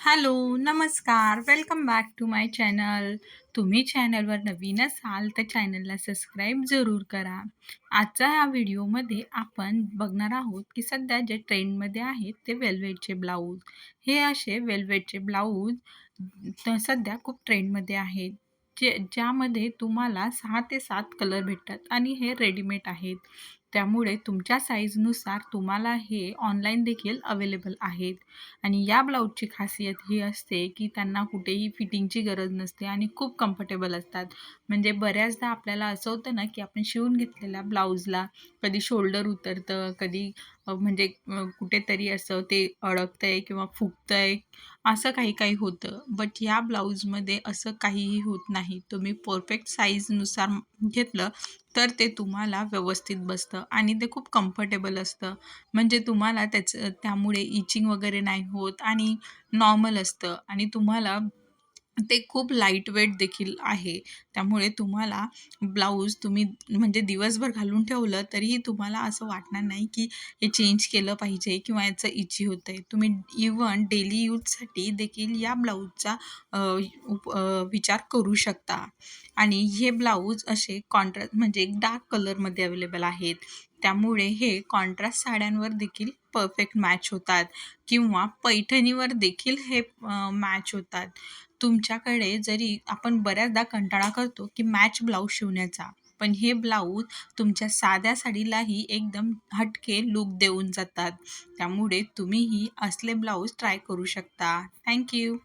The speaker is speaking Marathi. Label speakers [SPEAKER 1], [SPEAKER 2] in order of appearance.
[SPEAKER 1] हॅलो, नमस्कार. Welcome back to my channel. तुम्ही चॅनलवर नवीन असाल तर चॅनलला सबस्क्राईब जरूर करा. आजच्या ह्या व्हिडिओमध्ये आपण बघणार आहोत की सध्या जे ट्रेंडमध्ये आहेत ते वेल्वेटचे ब्लाऊज. हे असे वेल्वेटचे ब्लाऊज सध्या खूप ट्रेंडमध्ये आहेत. जे ज्यामध्ये तुम्हाला सहा ते सात कलर भेटतात आणि हे रेडीमेड आहेत. त्यामुळे तुमच्या साईजनुसार तुम्हाला हे ऑनलाईन देखील अवेलेबल आहेत. आणि या ब्लाऊजची खासियत ही असते की त्यांना कुठेही फिटिंगची गरज नसते आणि खूप कम्फर्टेबल असतात. म्हणजे बऱ्याचदा आपल्याला असं होतं ना, की आपण शिवून घेतलेल्या ब्लाऊजला कधी शोल्डर उतरतं, कधी म्हणजे कुठेतरी असं ते अडकतंय किंवा फुगतंय, असं काही-काही होतं. बट या ब्लाऊजमध्ये असं काहीही होत नाही. तुम्ही परफेक्ट साईजनुसार घेतलं, तर ते तुम्हाला व्यवस्थित बसतं आणि ते खूप कम्फर्टेबल असतं. म्हणजे तुम्हाला त्याचं त्यामुळे इचिंग वगैरे नाही होत आणि नॉर्मल असतं आणि तुम्हाला ते खूप लाईटवेट देखील आहे. त्यामुळे तुम्हाला ब्लाऊज तुम्ही म्हणजे दिवसभर घालून ठेवलं तरीही तुम्हाला असं वाटणार नाही की हे चेंज केलं पाहिजे किंवा याचं इची आहे तुम्ही इव्हन डेली यूजसाठी देखील या ब्लाऊजचा उप विचार करू शकता. आणि हे ब्लाऊज असे कॉन्ट्रास्ट म्हणजे डार्क कलरमध्ये अवेलेबल आहेत. त्यामुळे हे कॉन्ट्रास्ट साड्यांवर देखील परफेक्ट मॅच होतात किंवा पैठणीवर देखील हे मॅच होतात. तुमच्याकडे जरी आपण बऱ्याचदा कंटाळा करतो की मॅच ब्लाऊज शिवण्याचा, पण हे ब्लाऊज तुमच्या साध्या साडीलाही एकदम हटके लूक देऊन जातात. त्यामुळे तुम्हीही असले ब्लाऊज ट्राय करू शकता. थँक्यू